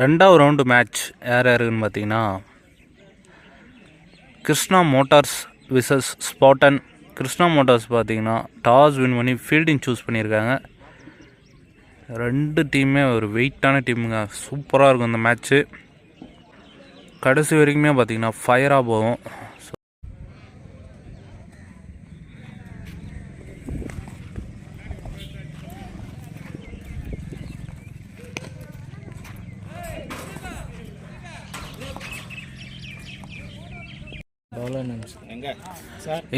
ரெண்டாவது round match யார் யாருன்னு பார்த்தீங்கன்னா Krishna motors versus Spartan. Krishna motors பார்த்தீங்கன்னா டாஸ் வின் பண்ணி ஃபீல்டிங் சூஸ் பண்ணியிருக்காங்க. ரெண்டு டீமே ஒரு வெயிட்டான டீமுங்க சூப்பராக இருக்கும் இந்த மேட்ச்சு கடைசி வரைக்குமே பார்த்தீங்கன்னா ஃபயராக போகும்.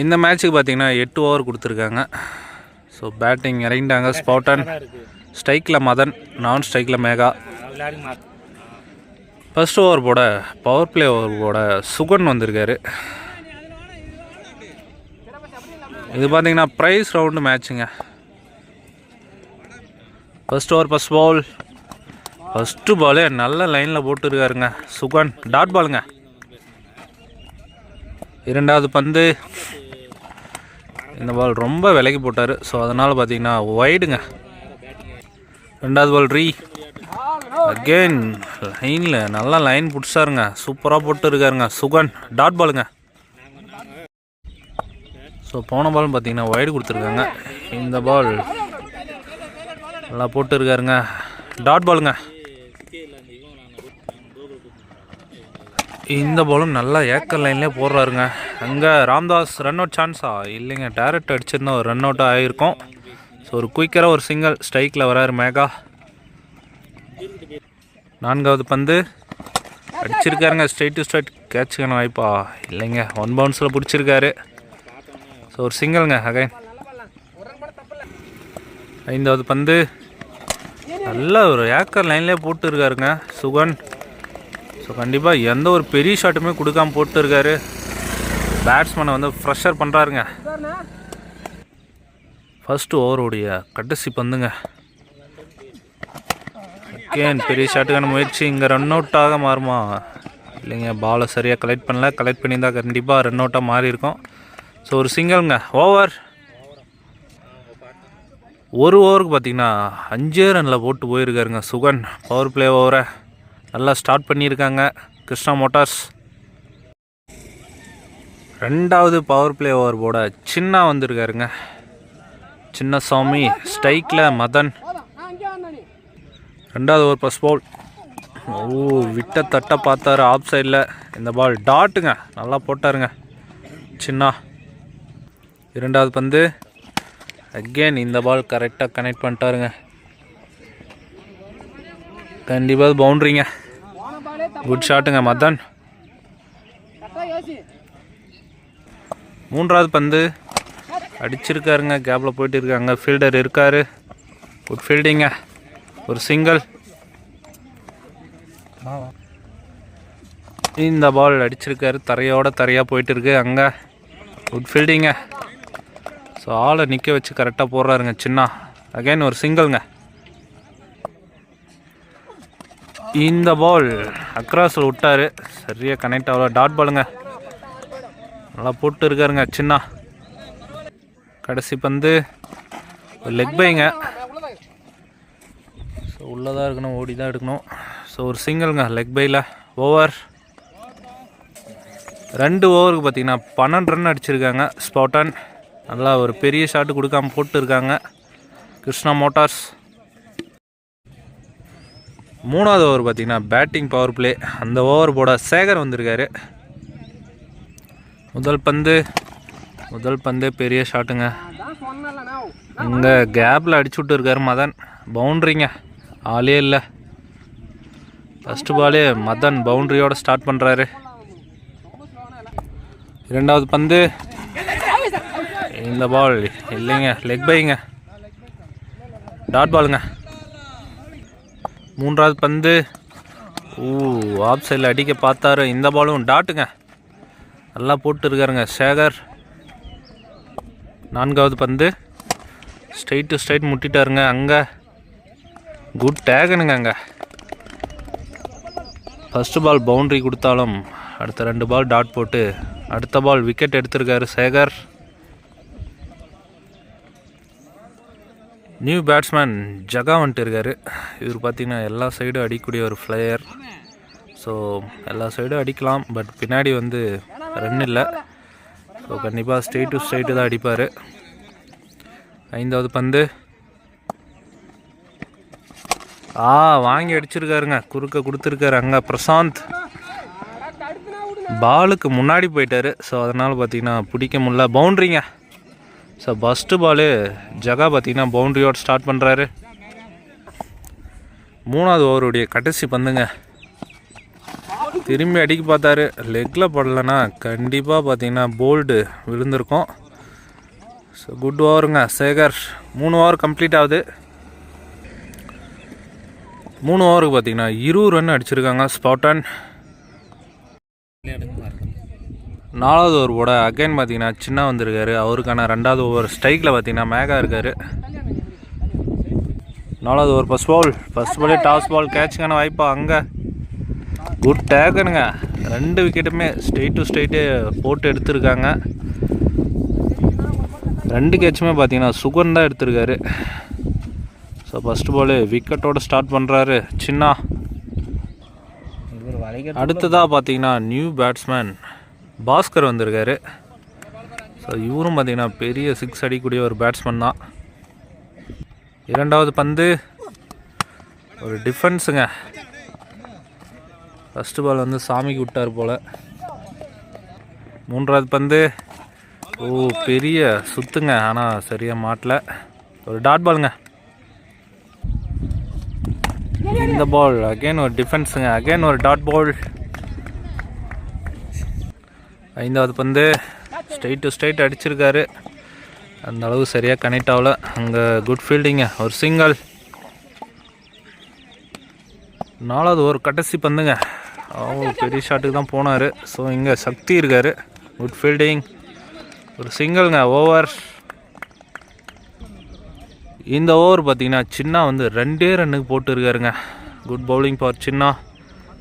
இந்த மேட்ச்சுக்கு பார்த்தீங்கன்னா எட்டு ஓவர் கொடுத்துருக்காங்க. So batting இறங்கிட்டாங்க. ஸ்பாட்டன் ஸ்ட்ரைக்கில் மதன் நான் ஸ்ட்ரைக்கில் மேகா. ஃபர்ஸ்ட் ஓவர் போட பவர் பிளே ஓவர் போட சுகன் வந்திருக்காரு. இது பார்த்தீங்கன்னா prize round மேட்ச்சுங்க first over first ball first பாலே நல்ல லைனில் போட்டுருக்காருங்க. சுகன் டாட் பாலுங்க இரண்டாவது பந்து. இந்த பால் ரொம்ப விலைக்கு போட்டார். ஸோ அதனால் பார்த்தீங்கன்னா ஒய்டுங்க ரெண்டாவது பால் ரீ அகெயின் லைனில் நல்லா லைன் பிடிச்சாருங்க. சூப்பராக போட்டு இருக்காருங்க சுகன் டாட் பாலுங்க ஸோ போன பால் பார்த்தீங்கன்னா ஒய்டு கொடுத்துருக்காங்க. இந்த பால் நல்லா போட்டு இருக்காருங்க டாட் பாலுங்க இந்த பாலும் நல்லா ஏக்கர் லைன்லேயே போடுறாருங்க. அங்கே ராம்தாஸ் ரன் அவுட் சான்ஸா இல்லைங்க டேரக்ட் அடிச்சிருந்தா ஒரு ரன் அவுட் ஆகிருக்கும் ஸோ ஒரு குயிக்கராக ஒரு சிங்கிள் ஸ்ட்ரைக்கில் வராரு மேகா. நான்காவது பந்து. அடிச்சிருக்காருங்க ஸ்ட்ரைட் டு ஸ்ட்ரைட் கேட்சுக்கான வாய்ப்பா. இல்லைங்க ஒன் பவுன்ஸில் பிடிச்சிருக்காரு. ஸோ ஒரு சிங்கிள்ங்க அகைன் ஐந்தாவது பந்து. நல்ல ஒரு ஏக்கர் லைன்லேயே போட்டு இருக்காருங்க சுகன். ஸோ கண்டிப்பாக எந்த ஒரு பெரிய ஷாட்டுமே கொடுக்காம போட்டுருக்காரு. பேட்ஸ்மேனை வந்து ஃப்ரெஷர் பண்ணுறாருங்க ஃபஸ்ட்டு ஓவருடைய கடைசி பந்துங்க. அகேன் பெரிய ஷாட்டுக்கான முயற்சி. இங்கே ரன் அவுட்டாக மாறுமா? இல்லைங்க பாலை சரியாக கலெக்ட் பண்ணல. கலெக்ட் பண்ணியிருந்தா கண்டிப்பாக ரன் அவுட்டாக மாறி இருக்கும். ஸோ ஒரு சிங்கிள்ங்க ஓவர் ஒரு ஓவருக்கு பார்த்தீங்கன்னா அஞ்சே ரனில் போட்டு போயிருக்காருங்க சுகன். பவர் பிளே ஓவரை நல்லா ஸ்டார்ட் பண்ணியிருக்காங்க. கிருஷ்ணா மோட்டார்ஸ். ரெண்டாவது பவர் பிளே ஓவர் போட சின்ன வந்திருக்காருங்க. சின்ன சாமி ஸ்ட்ரைக்கில் மதன். ரெண்டாவது ஓவர் பஸ் பால் ஓ விட்ட தட்ட பார்த்தாரு ஆஃப் சைடில் இந்த பால் டாட்டுங்க நல்லா போட்டாருங்க. சின்ன. இரண்டாவது பந்து. அகெயின் இந்த பால் கரெக்டாக கனெக்ட் பண்ணிட்டாருங்க. கண்டிப்பாக பவுண்ட்ரிங்க குட் ஷாட்டுங்க மதன். மூன்றாவது பந்து. அடிச்சிருக்காருங்க கேப்பில் போயிட்டு இருக்காங்க ஃபீல்டர் இருக்காரு. குட் ஃபீல்டிங்க ஒரு சிங்கிள் இந்த பால் அடிச்சிருக்காரு. தரையோட தரையாக போயிட்டு இருக்கு அங்கே குட் ஃபீல்டிங்க ஸோ ஆளை நிற்க வச்சு கரெக்டாக போடுறாருங்க சின்ன. அகைன் ஒரு சிங்கிள்ங்க இந்த பால் அக்ராஸில் விட்டாரு. சரியாக கனெக்ட் ஆகல. டாட் பாலுங்க நல்லா போட்டு இருக்காருங்க சின்ன. கடைசி பந்து. லெக் பைங்க ஸோ உள்ளே தான் இருக்கணும் ஓடி தான் எடுக்கணும். ஸோ ஒரு சிங்கிள்ங்க லெக் பையில் ஓவர் ரெண்டு ஓவருக்கு பார்த்தீங்கன்னா பன்னெண்டு ரன் அடிச்சிருக்காங்க ஸ்பாட்டன் நல்லா ஒரு பெரிய ஷாட்டு கொடுக்காம போட்டு இருக்காங்க. கிருஷ்ணா மோட்டார்ஸ் மூணாவது ஓவர் பார்த்திங்கன்னா பேட்டிங் பவர் பிளே அந்த ஓவர் போட சேகர் வந்திருக்காரு. முதல் பந்து முதல் பந்து பெரிய ஷாட்டுங்க இங்கே கேப்பில் அடிச்சு விட்டு இருக்காரு மதன் பவுண்ட்ரிங்க ஆளே இல்லை. ஃபஸ்ட்டு பாலே மதன் பவுண்ட்ரியோட ஸ்டார்ட் பண்ணுறாரு இரண்டாவது பந்து. இந்த பால் இல்லைங்க. லெக் பைங்க டாட் பாலுங்க மூன்றாவது பந்து. ஊ ஆஃப் சைடில் அடிக்க பார்த்தாரு. இந்த பாலும் டாட்டுங்க நல்லா போட்டுருக்காருங்க சேகர். நான்காவது பந்து. ஸ்ட்ரைட் டு ஸ்ட்ரைட் முட்டிட்டாருங்க அங்கே. குட் டேகனுங்க அங்கே. ஃபஸ்ட்டு பால் பவுண்ட்ரி கொடுத்தாலும் அடுத்த ரெண்டு பால் டாட் போட்டு அடுத்த பால் விக்கெட் எடுத்திருக்காரு சேகர். நியூ பேட்ஸ்மேன் ஜகா வந்துட்டு இருக்கார். இவர் பார்த்தீங்கன்னா எல்லா சைடும் அடிக்கக்கூடிய ஒரு ஃப்ளையர் ஸோ எல்லா சைடும் அடிக்கலாம் பட் பின்னாடி வந்து ரன் இல்லை. ஸோ கண்டிப்பாக ஸ்ட்ரெயிட் டு ஸ்ட்ரெயிட்டு தான் அடிப்பார். ஐந்தாவது பந்து. ஆ வாங்கி அடிச்சிருக்காருங்க. குறுக்க கொடுத்துருக்காரு அங்கே பிரசாந்த். பாலுக்கு முன்னாடி போயிட்டார். ஸோ அதனால் பார்த்தீங்கன்னா பிடிக்க முடில பவுண்ட்ரிங்க ஸோ ஃபஸ்ட்டு பாலு ஜகா பார்த்தீங்கன்னா பவுண்ட்ரியோடு ஸ்டார்ட் பண்ணுறாரு மூணாவது ஓவருடைய கடைசி பந்துங்க. திரும்பி அடிக்க பார்த்தாரு. லெக்கில் படலைன்னா கண்டிப்பாக பார்த்தீங்கன்னா போல்டு விழுந்திருக்கும். ஸோ குட் ஓவருங்க சேகர் மூணு ஓவர் கம்ப்ளீட் ஆகுது. மூணு ஓவருக்கு பார்த்தீங்கன்னா இருபது ரன் அடிச்சிருக்காங்க. ஸ்பாட்டன் நாலாவது ஓவர் போட அகைன் பார்த்தீங்கன்னா சின்ன வந்திருக்காரு. அவருக்கான ரெண்டாவது ஓவர் ஸ்ட்ரைக்கில் பார்த்தீங்கன்னா மேகா இருக்கார். நாலாவது ஓவர் ஃபஸ்ட் பால் ஃபஸ்ட் பாலே டாஸ் பால் கேட்சுக்கான வாய்ப்பா அங்கே. குட் டேக்கனுங்க ரெண்டு விக்கெட்டுமே ஸ்ட்ரெயிட் டு ஸ்ட்ரெயிட்டு போட்டு எடுத்திருக்காங்க. ரெண்டு கேட்சுமே பார்த்தீங்கன்னா சுகன் தான் எடுத்திருக்காரு. ஸோ ஃபஸ்ட் பால் விக்கெட்டோட ஸ்டார்ட் பண்ணுறாரு சின்னா. அடுத்ததாக பார்த்தீங்கன்னா நியூ பேட்ஸ்மேன் பாஸ்கர் வந்திருக்காரு. ஸோ இவரும் பார்த்தீங்கன்னா பெரிய சிக்ஸ் அடிக்கக்கூடிய ஒரு பேட்ஸ்மேன் தான். இரண்டாவது பந்து ஒரு டிஃபென்ஸுங்க ஃபஸ்ட்டு பால் வந்து சாமிக்கு விட்டார் போல். மூன்றாவது பந்து ஓ பெரிய சுத்துங்க. ஆனால் சரியாக மாட்டல. ஒரு டாட் பாலுங்க இந்த பால் அகைன் ஒரு டிஃபென்ஸுங்க அகைன் ஒரு டாட் பால் ஐந்தாவது பந்து ஸ்ட்ரைட் டு ஸ்ட்ரைட் அடிச்சிருக்காரு. அந்த அளவு சரியாக கனெக்ட் ஆகல. அங்கே குட் ஃபீல்டிங்க ஒரு சிங்கிள் நாலாவது ஒரு கடைசி பந்துங்க. அவங்க பெரிய ஷாட்டுக்கு தான் போனார். ஸோ இங்கே சக்தி இருக்கார். குட் ஃபீல்டிங் ஒரு சிங்கிள்ங்க ஓவர் இந்த ஓவர் பார்த்தீங்கன்னா சின்னா வந்து ரெண்டே ரன்னுக்கு போட்டுருக்காருங்க good bowling power Chinna.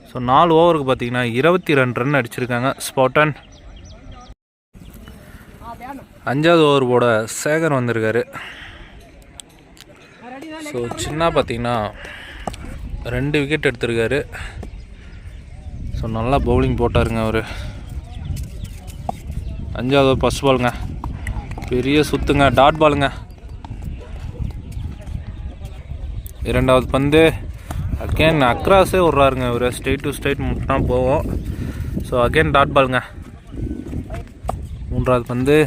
So நாலு ஓவருக்கு பார்த்தீங்கன்னா இருபத்தி ரெண்டு ரன் அடிச்சிருக்காங்க. ஸ்பாட்டன் அஞ்சாவது ஓவர் போட சேகர் வந்திருக்காரு. ஸோ சின்ன பார்த்தீங்கன்னா ரெண்டு விக்கெட் எடுத்திருக்காரு. ஸோ நல்லா பவுலிங் போட்டாருங்க அவர். அஞ்சாவது ஓவர் ஃபஸ்ட் பாலுங்க பெரிய சுத்துங்க டாட் பாலுங்க இரண்டாவது பந்து. அகேன் அக்ராஸே விட்றாருங்க இவர் ஸ்ட்ரெயிட் டு ஸ்ட்ரெயிட் மட்டும் போவோம். ஸோ அகேன் டாட் பாலுங்க மூன்றாவது பந்து.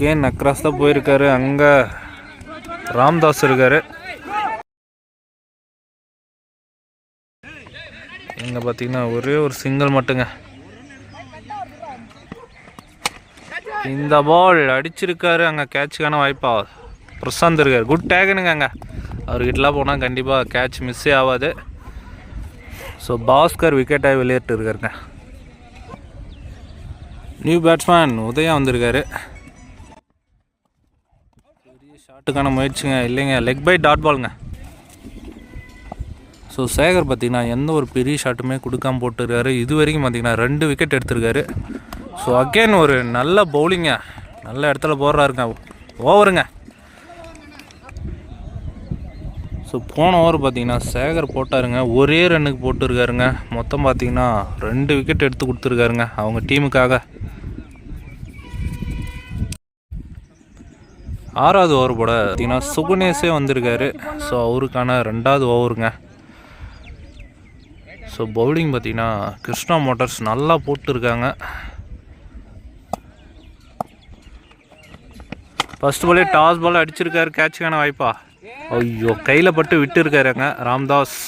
கே அக்ராஸ் தான் போயிருக்காரு. அங்கே ராம்தாஸ் இருக்காரு. இங்கே பார்த்தீங்கன்னா ஒரே ஒரு சிங்கிள் மட்டுங்க. இந்த பால் அடிச்சிருக்காரு. அங்கே கேட்சுக்கான வாய்ப்பா. பிரசாந்த் இருக்காரு. குட் டேகனுங்க அங்கே. அவர்கிட்டலாம் போனால் கண்டிப்பாக கேட்ச் மிஸ்ஸே ஆகாது ஸோ பாஸ்கர் விக்கெட்டாக வெளியேட்டு இருக்காருங்க. நியூ பேட்ஸ்மேன் உதயா வந்திருக்காரு. ஷாட்டுக்கான முயற்சிங்க. இல்லைங்க லெக் பை டாட் பாலுங்க ஸோ சேகர் பார்த்தீங்கன்னா எந்த ஒரு பெரிய ஷாட்டுமே கொடுக்காம போட்டுருக்காரு. இது வரைக்கும் பார்த்தீங்கன்னா ரெண்டு விக்கெட் எடுத்திருக்காரு. ஸோ அகெயின் ஒரு நல்ல பவுலிங்க நல்ல இடத்துல போடுறாருங்க. ஓவருங்க ஸோ போன ஓவர் பார்த்தீங்கன்னா சேகர் போட்டாருங்க. ஒரே ரன்னுக்கு போட்டுருக்காருங்க. மொத்தம் பார்த்தீங்கன்னா ரெண்டு விக்கெட் எடுத்து கொடுத்துருக்காருங்க. அவங்க டீமுக்காக ஆறாவது ஓவர் போட பார்த்தீங்கன்னா சுகுனேஷே வந்திருக்காரு. ஸோ அவருக்கான ரெண்டாவது ஓவருங்க. ஸோ பவுலிங் பார்த்தீங்கன்னா கிருஷ்ணா மோட்டார்ஸ் நல்லா போட்டுருக்காங்க. ஃபஸ்ட் பாலே டாஸ் பால் அடிச்சிருக்காரு. கேட்சுக்கான வாய்ப்பா. ஐயோ கையில் பட்டு விட்டு இருக்காருங்க ராம்தாஸ்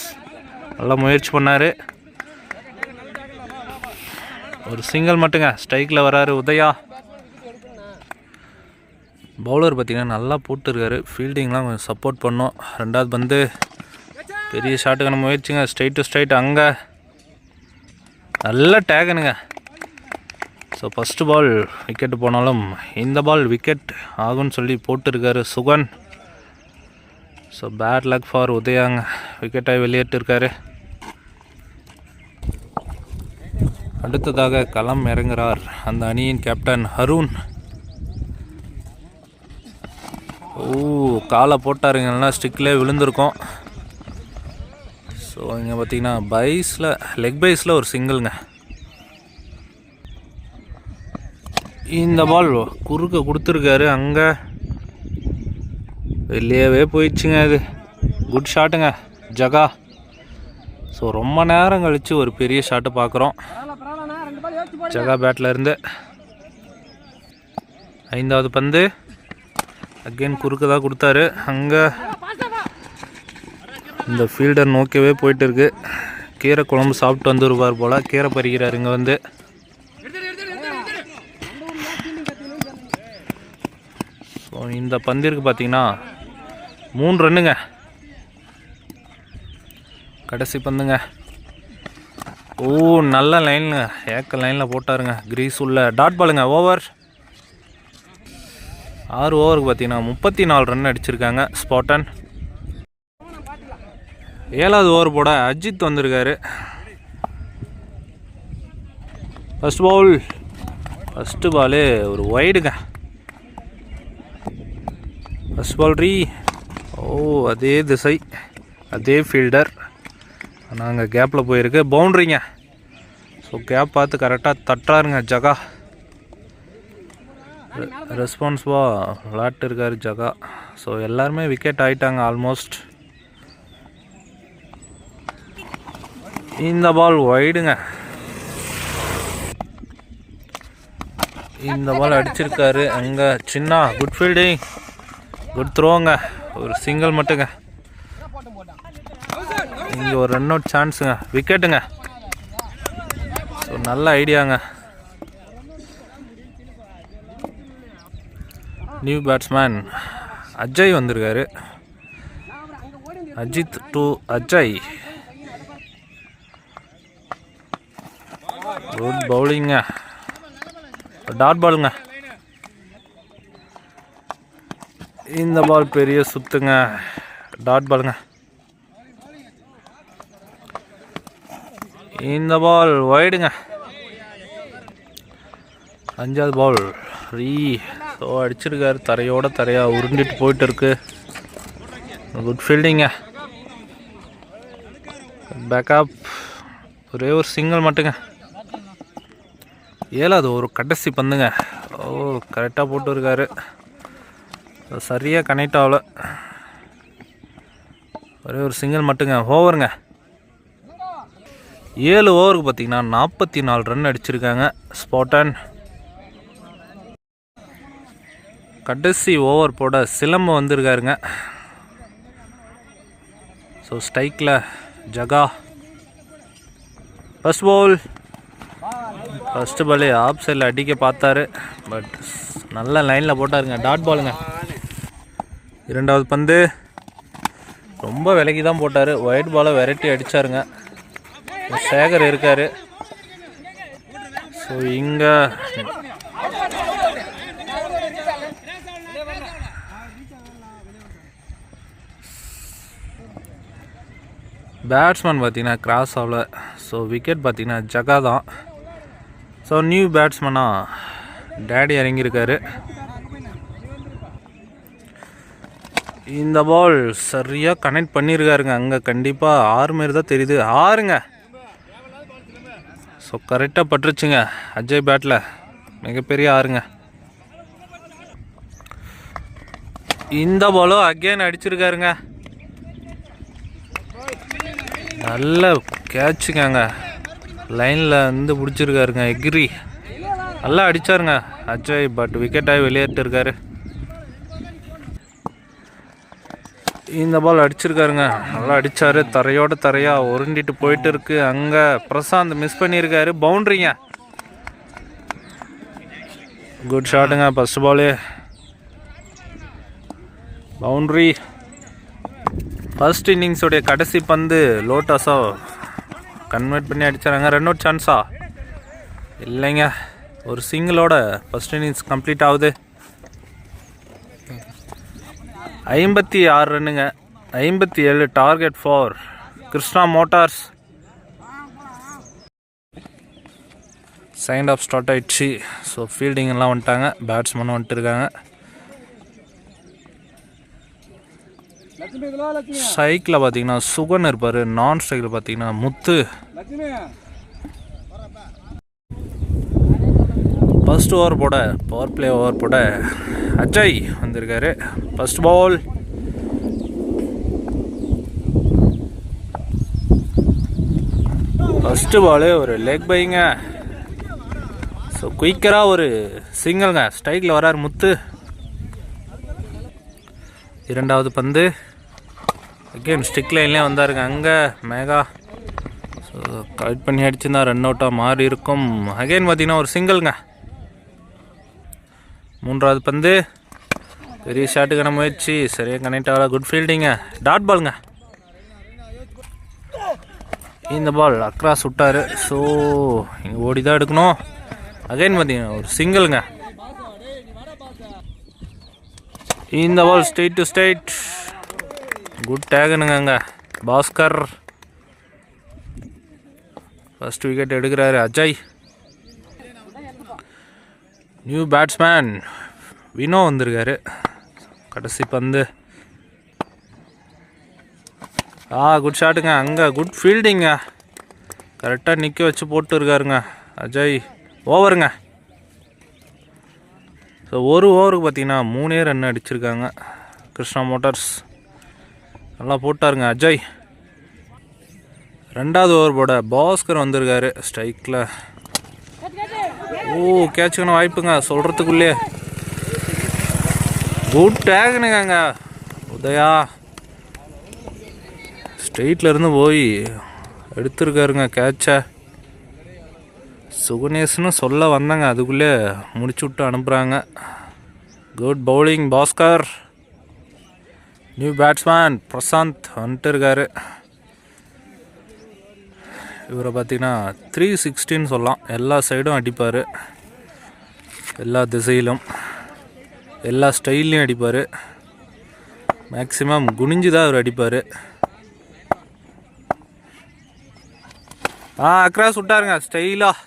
நல்லா முயற்சி பண்ணார். ஒரு சிங்கிள் மட்டுங்க. ஸ்ட்ரைக்கில் வராரு உதயா. பவுலர் பார்த்திங்கன்னா நல்லா போட்டுருக்காரு. ஃபீல்டிங்லாம் கொஞ்சம் சப்போர்ட் பண்ணோம். ரெண்டாவது பந்து. பெரிய ஷாட்டுக்கான முயற்சிங்க. ஸ்ட்ரைட் டு ஸ்ட்ரைட் அங்கே. நல்ல டேகனுங்க ஸோ ஃபஸ்ட்டு பால் விக்கெட்டு போனாலும் இந்த பால் விக்கெட் ஆகும்னு சொல்லி போட்டிருக்காரு Sugan. So bad luck for உதயாங்க. விக்கெட்டாக வெளியேற்றிருக்காரு. அடுத்ததாக களம் இறங்குறார். அந்த அணியின் கேப்டன் அருண் ஓ காலை போட்டாருங்கன்னா இல்லைனா ஸ்டிக்லேயே ஸோ இங்கே பார்த்தீங்கன்னா பைஸில் லெக் பைஸில் ஒரு சிங்கிள்ங்க இந்த பால் குறுக்க கொடுத்துருக்காரு. அங்கே வெளியவே போயிடுச்சுங்க அது. குட் ஷாட்டுங்க ஜகா. ஸோ ரொம்ப நேரம் கழித்து ஒரு பெரிய ஷாட்டு பார்க்குறோம் ஜகா பேட்டில் இருந்து ஐந்தாவது பந்து. அகைன் குறுக்க தான் கொடுத்தாரு. அங்கே இந்த ஃபீல்டர் நோக்கவே போயிட்டு இருக்கு கீரை குழம்பு சாப்பிட்டு வந்துருவார் போல். கீரை பறிக்கிறார் இங்கே வந்து. ஸோ இந்த பந்திற்கு பார்த்தீங்கன்னா மூணு ரன்னுங்க கடைசி பந்துங்க. ஓ நல்ல லைனுங்க ஏக்க லைனில் போட்டாருங்க. கிரீஸ் உள்ள. டாட் பாலுங்க ஓவர் ஆறு ஓவருக்கு பார்த்தீங்கன்னா முப்பத்தி நாலு ரன் அடிச்சிருக்காங்க ஸ்பாட்டன் ஏழாவது ஓவர் போட அஜித் வந்திருக்காரு. ஃபஸ்ட் பால் ஃபஸ்ட்டு பாலு ஒரு ஒய்டுங்க ஃபஸ்ட் பால் ரீ ஓ அதே திசை. அதே ஃபீல்டர் நாங்கள் கேப்பில் போயிருக்கு. பவுண்ட்ரிங்க ஸோ கேப் பார்த்து கரெக்டாக தட்டுறாருங்க ஜகா. ரெஸ்பான்ஸ்வாக விளாட்டு இருக்கார் ஜகா. ஸோ எல்லாருமே விக்கெட் ஆகிட்டாங்க ஆல்மோஸ்ட் இந்த பால் ஒய்டுங்க இந்த பால் அடிச்சிருக்காரு. அங்கே சின்ன குட் ஃபீல்டிங் குட் த்ரோங்க ஒரு சிங்கிள் மட்டுங்க. இங்கே ஒரு ரன் அவுட் சான்ஸுங்க விக்கெட்டுங்க ஸோ நல்ல ஐடியாங்க நியூ பேட்ஸ்மேன் அஜய் வந்திருக்காரு. அஜித் டு அஜய் குட் பவுலிங்க டாட் பாலுங்க இந்த பால் பெரிய சுத்துங்க. டாட் பாலுங்க இந்த பால் ஒய்டுங்க அஞ்சாவது பால் ரீ ஸோ அடிச்சிருக்காரு. தரையோட தரையா உருண்டிட்டு போயிட்டு இருக்கு குட் ஃபீல்டிங்க பேக்கப் ஒரே ஒரு சிங்கிள் மட்டுங்க. ஏழாவது ஒரு கடைசி பந்துங்க. ஓ கரெக்டாக போட்டு இருக்காரு. சரியாக கனெக்ட் ஆகல. ஒரே ஒரு சிங்கிள் மட்டுங்க. ஓவருங்க ஏழு ஓவருக்கு பார்த்தீங்கன்னா நாற்பத்தி நாலு ரன் அடிச்சிருக்காங்க. ஸ்பாட்டன் கடைசி ஓவர் போட சிலம்பு வந்திருக்காருங்க. ஸோ ஸ்ட்ரைக்கில் ஜகா. ஃபஸ்ட் பால் ஃபஸ்ட்டு பாலே ஆப் சைடில் அடிக்க பார்த்தாரு. பட் நல்ல லைனில் போட்டாருங்க. டாட் பாலுங்க இரண்டாவது பந்து. ரொம்ப விலகி தான் போட்டார். ஒயிட் பாலை வெரைட்டி அடித்தாருங்க சேகர் இருக்கார். ஸோ இங்கே பேட்ஸ்மேன் பார்த்தீங்கன்னா கிராஸ் ஆகல. ஸோ விக்கெட் பார்த்திங்கன்னா ஜகா தான். ஸோ நியூ பேட்ஸ்மேனாக டேடி இறங்கியிருக்காரு. இந்த பால் சரியாக கனெக்ட் பண்ணியிருக்காருங்க. அங்கே கண்டிப்பாக ஆறு மாரி தான் தெரியுது. ஆறுங்க. ஸோ கரெக்டாக பட்டுருச்சுங்க. அஜய் பேட்டில் மிகப்பெரிய ஆறுங்க. இந்த பாலும் அகெயின் அடிச்சிருக்காருங்க. நல்ல கேட்சுங்க லைனில் வந்து பிடிச்சிருக்காருங்க எக்ரி. நல்லா அடிச்சாருங்க. அஜய் பட் விக்கெட்டாகி வெளியேட்டு இருக்காரு இந்த பால் அடிச்சிருக்காருங்க. நல்லா அடித்தார் தரையோட தரையாக உருண்டிட்டு போயிட்டு இருக்கு அங்கே பிரசாந்த் மிஸ் பண்ணியிருக்காரு. பவுண்ட்ரிங்க. குட் ஷாட்டுங்க ஃபஸ்ட் பாலு பவுண்ட்ரி. ஃபர்ஸ்ட் இன்னிங்ஸோடைய கடைசி பந்து லோட்டஸோ கன்வெர்ட் பண்ணி அடித்தாங்க ரன் அவுட் சான்ஸா இல்லைங்க. ஒரு சிங்கிளோட ஃபர்ஸ்ட் இன்னிங்ஸ் கம்ப்ளீட் ஆகுது. ஐம்பத்தி ஆறு ரன்னுங்க. ஐம்பத்தி ஏழு target for Krishna motors second half start ஆயிடுச்சு. ஸோ ஃபீல்டிங் எல்லாம் வந்துட்டாங்க. பேட்ஸ்மேனும் வந்துட்டு இருக்காங்க. ஸ்ட்ரைக்கில் பார்த்தீங்கன்னா சுகன் இருப்பார். நான் ஸ்ட்ரைக்கில் பார்த்தீங்கன்னா முத்து. ஃபர்ஸ்ட் ஓவர் போட பவர் பிளே ஓவர் போட அஜய் வந்திருக்காரு. ஃபர்ஸ்ட் பால் ஃபஸ்ட்டு பாலு ஒரு லெக் பைங்க ஸோ குயிக்கராக ஒரு சிங்கிள்ங்க ஸ்ட்ரைக்கில் வரார் முத்து. இரண்டாவது பந்து. அகெயின் ஸ்டிக் லைன்லேயே வந்தாருங்க. அங்கே மேகா. ஸோ கலெக்ட் பண்ணி அடிச்சுருந்தா ரன் அவுட்டாக மாறி இருக்கும். அகைன் பார்த்தீங்கன்னா ஒரு சிங்கிள்ங்க மூன்றாவது பந்து. பெரிய ஷாட்டுக்கான முயற்சி. சரியாக கனெக்ட் ஆகல. குட் ஃபீல்டிங்க டாட் பாலுங்க இந்த பால் அக்ராஸ் விட்டார். ஸோ இங்கே ஓடி தான் எடுக்கணும். அகைன் பார்த்தீங்கன்னா ஒரு சிங்கிள்ங்க இந்த ball straight to straight good டேகனுங்க அங்கே. பாஸ்கர். ஃபஸ்ட் விக்கெட் எடுக்கிறாரு அஜய். நியூ பேட்ஸ்மேன் வினோ வந்திருக்காரு. கடைசி பந்து. ஆ குட் ஷாட்டுங்க அங்கே குட் ஃபீல்டிங்க கரெக்டாக நிற்க வச்சு போட்டு இருக்காருங்க அஜய். ஓவருங்க ஸோ ஒரு ஓவருக்கு பார்த்தீங்கன்னா மூணே ரன் அடிச்சிருக்காங்க. கிருஷ்ணா மோட்டார்ஸ் நல்லா போட்டாருங்க அஜய். ரெண்டாவது ஓவர் போட பாஸ்கர் வந்திருக்காரு ஸ்ட்ரைக்கில் ஓ கேட்சுக்கணும் வாய்ப்புங்க சொல்கிறதுக்குள்ளே குட் டேக்னுங்க உதயா. ஸ்ட்ரெயிட்லேருந்து போய் எடுத்துருக்காருங்க கேட்சை சுகுனேஷ்னு சொல்ல வந்தாங்க அதுக்குள்ளே முடிச்சு விட்டு அனுப்புகிறாங்க good bowling Bhaskar. New batsman Prashanth வந்துட்டு இருக்காரு. இவரை பார்த்தீங்கன்னா த்ரீ சிக்ஸ்டின்னு சொல்லலாம். எல்லா சைடும் அடிப்பார். எல்லா திசையிலும் எல்லா ஸ்டைல்லையும் அடிப்பார். மேக்ஸிமம் குனிஞ்சு தான் அவர் அடிப்பார். ஆ அக்ராஸ் விட்டாருங்க. ஸ்டைலாக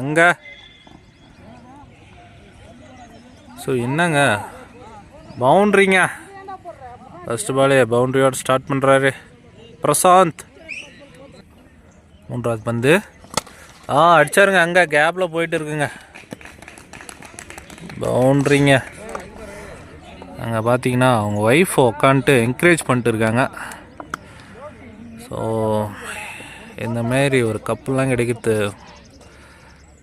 அங்கே. ஸோ என்னங்க? பவுண்ட்ரிங்க ஃபஸ்ட்டு பாலே பவுண்ட்ரியோட ஸ்டார்ட் பண்ணுறாரு பிரசாந்த். மூன்றாவது பந்து. ஆ அடிச்சாருங்க. அங்கே கேப்பில் போயிட்டு இருக்குங்க. பவுண்ட்ரிங்க அங்கே பார்த்தீங்கன்னா அவங்க ஒய்ஃப் உக்காந்துட்டு என்கரேஜ் பண்ணிட்டு இருக்காங்க. ஸோ இந்த மாரி ஒரு கப்புலாம் கிடைக்கிறது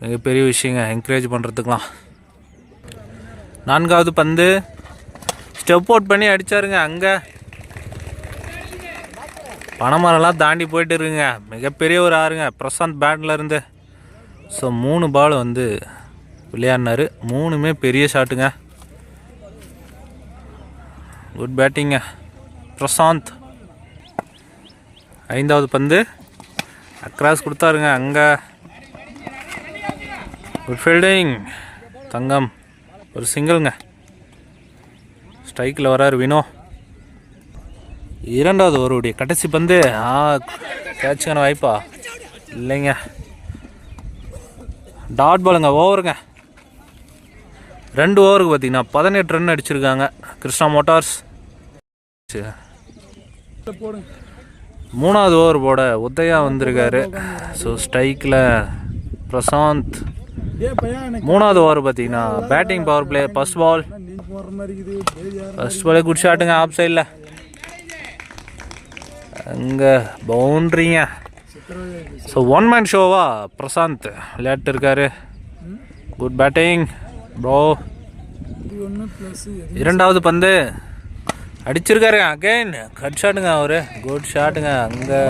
மிகப்பெரிய விஷயங்க. என்கரேஜ் பண்ணுறதுக்கெலாம் நான்காவது பந்து. ஸ்டெப் அவுட் பண்ணி அடிச்சாருங்க அங்கே. பனைமரம்லாம் தாண்டி போயிட்டு இருக்குங்க மிகப்பெரிய ஒரு ஆறுங்க. பிரசாந்த் பேட்லருந்து ஸோ மூணு பால் வந்து விளையாடினாரு. மூணுமே பெரிய ஷாட்டுங்க குட் பேட்டிங்க பிரசாந்த். ஐந்தாவது பந்து. அக்ராஸ் கொடுத்தாருங்க அங்கே. Good fielding Thangam. ஒரு சிங்கிள்ங்க ஸ்ட்ரைக்கில் வராரு வினோ. இரண்டாவது ஓவருடைய கடைசி பந்து. ஆ கேட்சுக்கான வாய்ப்பா. இல்லைங்க. டாட் பாலுங்க ஓவருங்க. ரெண்டு ஓவருக்கு பார்த்தீங்கன்னா பதினெட்டு ரன் அடிச்சிருக்காங்க கிருஷ்ணா மோட்டார்ஸ். மூணாவது ஓவர் போட உதயா வந்திருக்காரு. ஸோ ஸ்ட்ரைக்கில் பிரசாந்த். மூணாவது ஓவர் பார்த்தீங்கன்னா batting power play first ball போடுற மாதிரி இருக்குது ஃபர்ஸ்ட் பாலே குட் ஷாட்டுங்க ஆஃப் சைடில் அங்கே பவுண்ட்ரிங்க ஸோ ஒன் மேன் ஷோவா பிரசாந்த் விளையாட்டு இருக்காரு. குட் பேட்டிங் ப்ரோ இரண்டாவது பந்து. அடிச்சிருக்காரு அகைன் கட் ஷாட்டுங்க அவரு. குட் ஷாட்டுங்க அங்கே.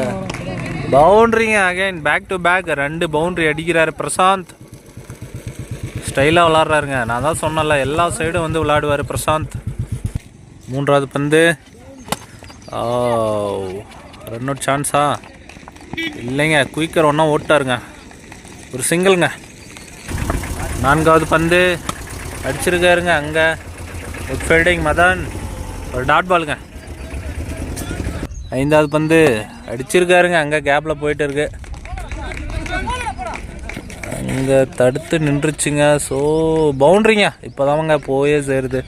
பவுண்ட்ரிங்க அகைன் பேக் டு பேக் ரெண்டு பவுண்ட்ரி அடிக்கிறாரு பிரசாந்த் ஸ்டைலாக விளாட்றாருங்க. நான் தான் சொன்னல எல்லா சைடும் வந்து விளாடுவார் பிரசாந்த். மூன்றாவது பந்து. ரன் அவுட் சான்ஸா இல்லைங்க குயிக்கர் ஒன்றா ஓட்டாருங்க. ஒரு சிங்கிள்ங்க நான்காவது பந்து. அடிச்சிருக்காருங்க அங்கே. Good fielding Madan. ஒரு டாட் பாலுங்க ஐந்தாவது பந்து. அடிச்சிருக்காருங்க அங்கே கேப்பில் போயிட்டு இருக்கு. இங்கே தடுத்து நின்றுச்சுங்க. ஸோ பவுண்ட்ரிங்க. இப்போதாங்க போயே சேருது.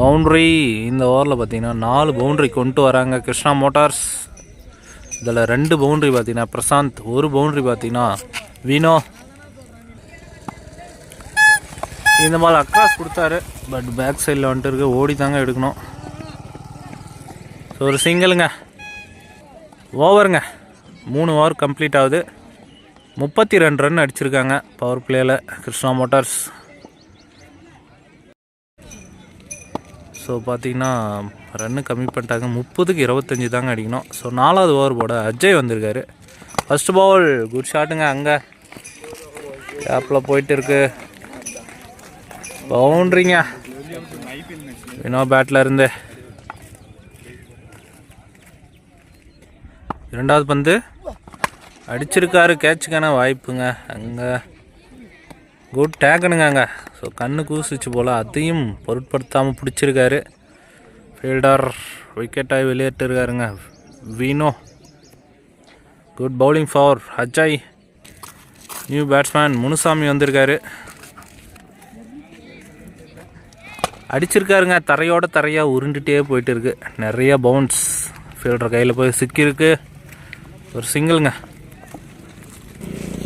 பவுண்ட்ரி இந்த ஓவரில் பார்த்தீங்கன்னா நாலு பவுண்ட்ரி கொண்டு வராங்க கிருஷ்ணா மோட்டார்ஸ். இதில் ரெண்டு பவுண்ட்ரி பார்த்தீங்கன்னா பிரசாந்த் ஒரு பவுண்ட்ரி பார்த்தீங்கன்னா வீணோ இந்த மாதிரி அக்ராஸ் கொடுத்தாரு. பட் பேக் சைடில் வந்துட்டு இருக்கு. ஓடி தாங்க எடுக்கணும். ஸோ ஒரு சிங்கிளுங்க ஓவருங்க மூணு ஓவர் கம்ப்ளீட் ஆகுது. முப்பத்தி ரெண்டு ரன் அடிச்சிருக்காங்க பவர் பிளேயில் கிருஷ்ணா மோட்டார்ஸ் ஸோ பார்த்தீங்கன்னா ரன்னு கம்மி பண்ணிட்டாங்க. முப்பதுக்கு இருபத்தஞ்சி தாங்க அடிக்கணும். ஸோ நாலாவது ஓவர் போட அஜய் வந்திருக்காரு. ஃபர்ஸ்ட் பால் குட் ஷாட்டுங்க அங்கே. கேப்பில் போயிட்டு இருக்கு. பவுண்ட்ரிங்க வினோ பேட்டில் இருந்து. இரண்டாவது பந்து. அடிச்சிருக்காரு கேட்சுக்கான வாய்ப்புங்க. அங்கே குட் டேக்கனுங்க அங்கே. ஸோ கண்ணு கூசிச்சு போல் அதையும் பொருட்படுத்தாமல் பிடிச்சிருக்காரு. ஃபீல்டர் விக்கெட்டாகி வெளியேற்றிருக்காருங்க. வீணோ good bowling for Ajay new batsman Munusamy வந்திருக்காரு. அடிச்சிருக்காருங்க. தரையோட தரையாக உருண்டுகிட்டே போயிட்டு இருக்கு. நிறைய பவுன்ஸ் ஃபீல்டர் கையில் போய் சிக்கியிருக்கு. ஒரு சிங்கிள்ங்க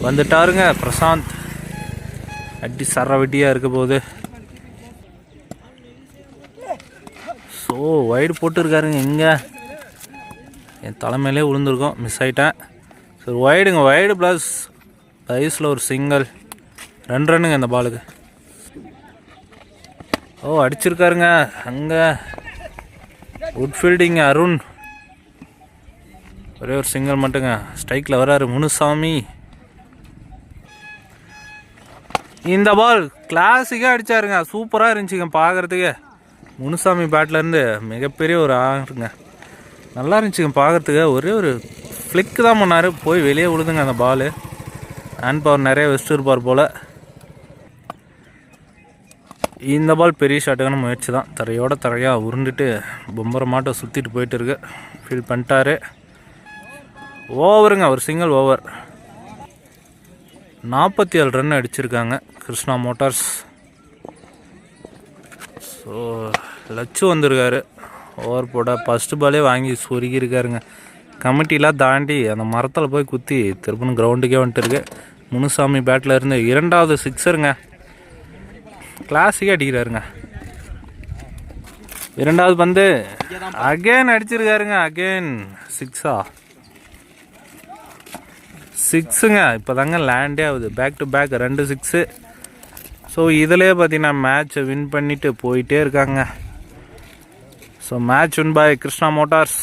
வந்துட்டாருங்க பிரசாந்த். அடி சரவெட்டியாக இருக்க போகுது. ஸோ வைடு போட்டுருக்காருங்க எங்கே என் தலைமையிலே விழுந்திருக்கோம் மிஸ் ஆகிட்டேன் சரி வைடுங்க வைடு ப்ளஸ் ரைஸில் ஒரு சிங்கிள் ரெண்டு ரன்னுங்க இந்த பாலுக்கு ஓ அடிச்சிருக்காருங்க அங்கே. Good fielding Arun. ஒரே ஒரு சிங்கிள் மட்டுங்க. ஸ்ட்ரைக்கில் வராரு முனுசாமி. இந்த பால் கிளாஸிக்காக அடித்தாருங்க சூப்பராக இருந்துச்சுங்க பார்க்குறதுக்கு முனுசாமி பேட்லேருந்து மிகப்பெரிய ஒரு ஆறுங்க. நல்லா இருந்துச்சுங்க பார்க்குறதுக்கு ஒரே ஒரு ஃப்ளிக்கு தான் பண்ணார். போய் வெளியே விழுதுங்க அந்த பால் ஹேண்ட் பவர் நிறைய வச்சுட்டு இருப்பார் போல். இந்த பால் பெரிய ஷாட்டுக்கான முயற்சி தான். தரையோட தரையாக உருண்டுட்டு பொம்பரை மாட்டை சுற்றிட்டு போயிட்டு இருக்கு. ஃபீல் பண்ணிட்டாரு. ஓவருங்க ஒரு சிங்கிள் ஓவர் நாற்பத்தி ஏழு ரன் அடிச்சிருக்காங்க. கிருஷ்ணா மோட்டார்ஸ். ஸோ லட்சு வந்திருக்காரு. ஓவர் போட ஃபஸ்ட்டு பாலே வாங்கி சொருகியிருக்காருங்க. கமிட்டிலாம் தாண்டி அந்த மரத்தில் போய் குத்தி திருப்பணும் கிரவுண்டுக்கே வந்துட்டுருக்கு முனுசாமி பேட்டில் இருந்து இரண்டாவது சிக்ஸருங்க கிளாஸுக்கே அடிக்கிறாருங்க. இரண்டாவது பந்து அகைன் அடிச்சிருக்காருங்க அகைன் சிக்ஸா சிக்ஸுங்க இப்போ தாங்க லேண்டே ஆகுது. பேக் டு பேக் ரெண்டு சிக்ஸு ஸோ இதிலே பார்த்தீங்கன்னா மேட்ச்சை வின் பண்ணிவிட்டு போயிட்டே இருக்காங்க. So match win by Krishna motors